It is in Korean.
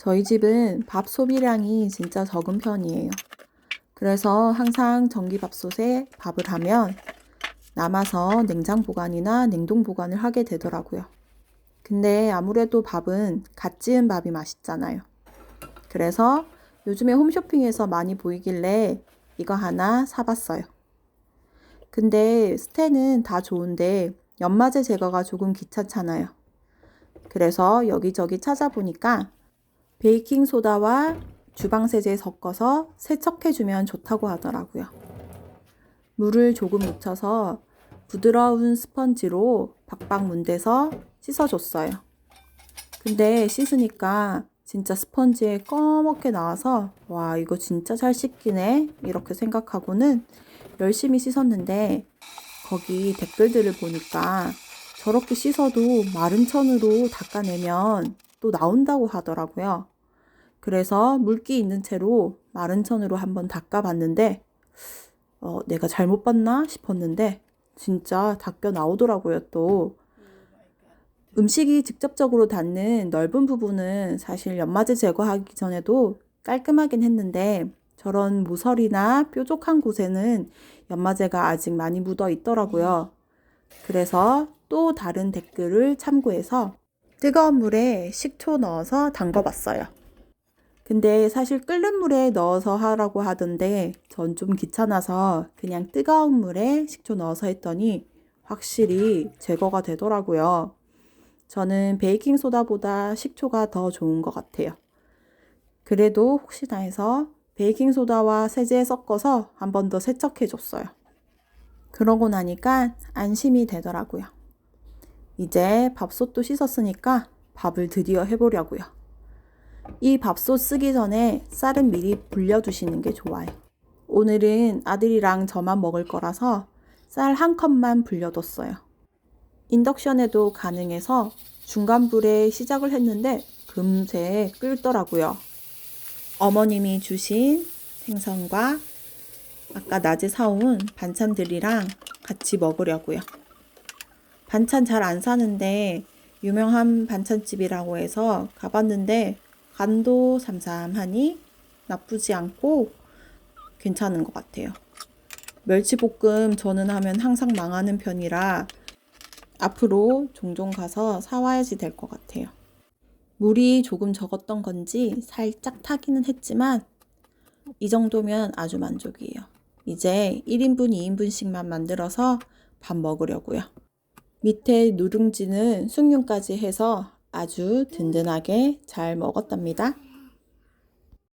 저희 집은 밥 소비량이 진짜 적은 편이에요. 그래서 항상 전기밥솥에 밥을 하면 남아서 냉장 보관이나 냉동 보관을 하게 되더라고요. 근데 아무래도 밥은 갓 지은 밥이 맛있잖아요. 그래서 요즘에 홈쇼핑에서 많이 보이길래 이거 하나 사봤어요. 근데 스테는 다 좋은데 연마제 제거가 조금 귀찮잖아요. 그래서 여기저기 찾아보니까 베이킹 소다와 주방 세제 섞어서 세척해주면 좋다고 하더라고요. 물을 조금 묻혀서 부드러운 스펀지로 박박 문대서 씻어줬어요. 근데 씻으니까 진짜 스펀지에 꺼멓게 나와서 와 이거 진짜 잘 씻기네 이렇게 생각하고는 열심히 씻었는데 거기 댓글들을 보니까 저렇게 씻어도 마른 천으로 닦아내면 또 나온다고 하더라고요. 그래서 물기 있는 채로 마른 천으로 한번 닦아봤는데 어, 내가 잘못 봤나 싶었는데 진짜 닦여 나오더라고요 또. 음식이 직접적으로 닿는 넓은 부분은 사실 연마제 제거하기 전에도 깔끔하긴 했는데 저런 모서리나 뾰족한 곳에는 연마제가 아직 많이 묻어 있더라고요. 그래서 또 다른 댓글을 참고해서 뜨거운 물에 식초 넣어서 담궈봤어요. 근데 사실 끓는 물에 넣어서 하라고 하던데 전 좀 귀찮아서 그냥 뜨거운 물에 식초 넣어서 했더니 확실히 제거가 되더라고요. 저는 베이킹 소다보다 식초가 더 좋은 것 같아요. 그래도 혹시나 해서 베이킹 소다와 세제 섞어서 한 번 더 세척해 줬어요. 그러고 나니까 안심이 되더라고요. 이제 밥솥도 씻었으니까 밥을 드디어 해보려고요. 이 밥솥 쓰기 전에 쌀은 미리 불려두시는 게 좋아요. 오늘은 아들이랑 저만 먹을 거라서 쌀 한 컵만 불려뒀어요. 인덕션에도 가능해서 중간불에 시작을 했는데 금세 끓더라고요. 어머님이 주신 생선과 아까 낮에 사온 반찬들이랑 같이 먹으려고요. 반찬 잘 안 사는데 유명한 반찬집이라고 해서 가봤는데 간도 삼삼하니 나쁘지 않고 괜찮은 것 같아요. 멸치볶음 저는 하면 항상 망하는 편이라 앞으로 종종 가서 사와야지 될 것 같아요. 물이 조금 적었던 건지 살짝 타기는 했지만 이 정도면 아주 만족이에요. 이제 1인분, 2인분씩만 만들어서 밥 먹으려고요. 밑에 누룽지는 숭늉까지 해서 아주 든든하게 잘 먹었답니다.